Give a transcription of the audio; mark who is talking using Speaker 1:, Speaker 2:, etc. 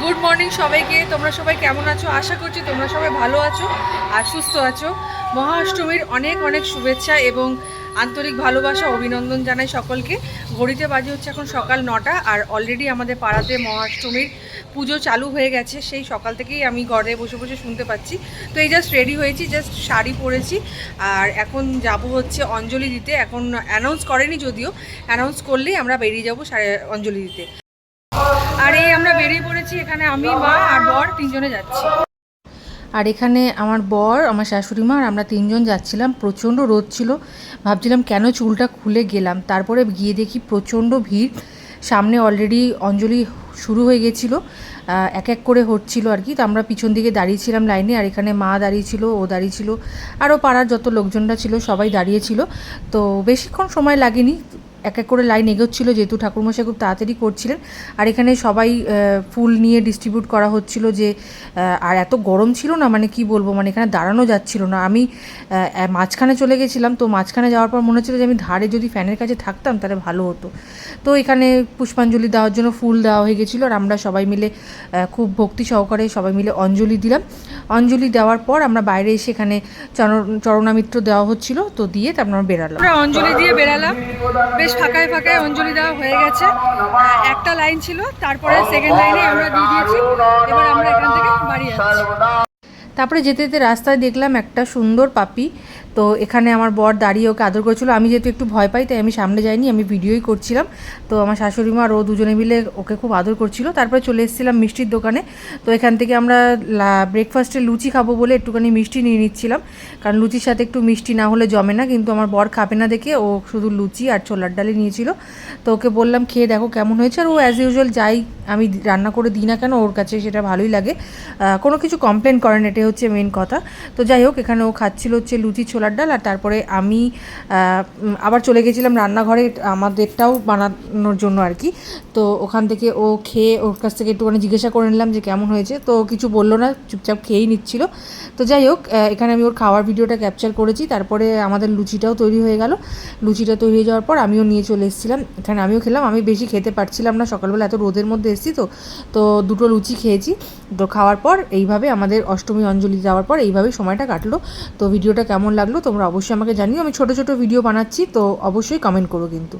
Speaker 1: Good morning সবাইকে। তোমরা সবাই কেমন আছো? আশা করছি তোমরা সবাই ভালো আছো আর সুস্থ আছো। মহাষ্টমীর অনেক অনেক শুভেচ্ছা এবং আন্তরিক ভালোবাসা, অভিনন্দন জানাই সকলকে। ঘড়িতে বাজে হচ্ছে এখন সকাল নটা আর অলরেডি আমাদের পাড়াতে মহাষ্টমীর পুজো চালু হয়ে গেছে। সেই সকাল থেকেই আমি ঘরে বসে বসে শুনতে পাচ্ছি। তো এই জাস্ট রেডি হয়েছি জাস্ট শাড়ি পরেছি। আর এখন যাব হচ্ছে অঞ্জলি দিতে। এখন অ্যানাউন্স করেনি যদিও। অ্যানাউন্স করলেই আমরা বেরিয়ে যাব অঞ্জলি দিতে। আর এই আমরা বেরিয়ে পড়েছি এখানে আমি, মা আর বর তিনজনে যাচ্ছি।
Speaker 2: আর এখানে আমার বর, আমার শাশুড়ি মা আর আমরা তিনজন যাচ্ছিলাম। প্রচণ্ড রোদ ছিল। ভাবছিলাম কেন চুলটা খুলে গেলাম। তারপরে গিয়ে দেখি প্রচণ্ড ভিড়। সামনে অলরেডি অঞ্জলি শুরু হয়ে গেছিল। এক এক করে হচ্ছিল আর কি। তো আমরা পিছন দিকে দাঁড়িয়েছিলাম লাইনে। আর এখানে মা দাঁড়িয়েছিল ও দাঁড়িয়েছিল আরও পাড়ার যত লোকজনরা ছিল, সবাই দাঁড়িয়েছিল তো বেশিক্ষণ সময় লাগেনি। এক এক করে লাইন এগোচ্ছিল, যেহেতু ঠাকুরমশাই খুব তাড়াতাড়ি করছিলেন। আর এখানে সবাই ফুল নিয়ে ডিস্ট্রিবিউট করা হচ্ছিল যে আর এত গরম ছিল না মানে কি বলব মানে এখানে দাঁড়ানো যাচ্ছিল না। আমি মাঝখানে চলে গেছিলাম, তো মাঝখানে যাওয়ার পর মনে হচ্ছিল যে আমি ধারে যদি ফ্যানের কাছে থাকতাম, তাহলে ভালো হতো। তো এখানে পুষ্পাঞ্জলি দেওয়ার জন্য ফুল দেওয়া হয়ে গেছিল, আর আমরা সবাই মিলে খুব ভক্তি সহকারে সবাই মিলে অঞ্জলি দিলাম। অঞ্জলি দেওয়ার পর আমরা বাইরে এসে এখানে চরণ, চরণামিত্র দেওয়া হচ্ছিল, তো দিয়ে তারপর আমরা
Speaker 1: অঞ্জলি দিয়ে বেরালাম। বেশ ফাঁকায় ফাঁকায় অঞ্জলি দেওয়া হয়ে গেছে। একটা লাইন ছিল, তারপরে সেকেন্ড লাইনে আমরা দিয়ে দিয়েছি এবার আমরা এখান থেকে বাড়ি যাচ্ছি
Speaker 2: তারপরে যেতে যেতে রাস্তায় দেখলাম একটা সুন্দর পাপি। তো এখানে আমার বর দাঁড়িয়ে ওকে আদর করেছিল। আমি যেহেতু একটু ভয় পাই, তাই আমি সামনে যাইনি, আমি ভিডিওই করছিলাম। তো আমার শাশুড়ি মা আর ও দুজনে মিলে ওকে খুব আদর করছিল। তারপরে চলে এসেছিলাম মিষ্টির দোকানে। তো এখান থেকে আমরা ব্রেকফাস্টে লুচি খাব বলে একটুখানি মিষ্টি নিয়ে নিচ্ছিলাম। কারণ লুচির সাথে একটু মিষ্টি না হলে জমে না, কিন্তু আমার বর খাবে না দেখে ও শুধু লুচি আর ছোলার ডালে নিয়েছিল। তো ওকে বললাম, খেয়ে দেখো কেমন হয়েছে। আর ও অ্যাজ ইউজুয়াল যাই আমি রান্না করে দিই না কেন, ওর কাছে সেটা ভালোই লাগে। কোনো কিছু কমপ্লেন করেন এটাই হচ্ছে মেন কথা। তো যাই হোক, এখানে ও খাচ্ছিল হচ্ছে লুচি, ছোলার ডাল, আর তারপরে আমি আবার চলে গেছিলাম রান্নাঘরে, আমাদেরটাও বানানোর জন্য আর কি। তো ওখান থেকে ও খেয়ে, ওর কাছ থেকে একটুখানি জিজ্ঞাসা করে নিলাম যে কেমন হয়েছে। তো কিছু বলল না, চুপচাপ খেয়েই নিচ্ছিল। তো যাই হোক এখানে আমি ওর খাওয়ার ভিডিওটা ক্যাপচার করেছি। তারপরে আমাদের লুচিটাও তৈরি হয়ে গেল। লুচিটা তৈরি হয়ে যাওয়ার পর আমিও নিয়ে চলে এসেছিলাম। এখানে আমিও খেলাম, আমি বেশি খেতে পারছিলাম না, সকালবেলা এত রোদের মধ্যে এসেছি তো। তো দুটো লুচি খেয়েছি। তো খাওয়ার পর এইভাবে আমাদের অষ্টমী অঞ্জলি যাওয়ার পর এইভাবেই সময়টা কাটলো। তো ভিডিওটা কেমন লাগল তোমরা অবশ্যই আমাকে জানিও। আমি ছোটো ছোটো ভিডিও বানাচ্ছি, তো অবশ্যই কমেন্ট করো কিন্তু।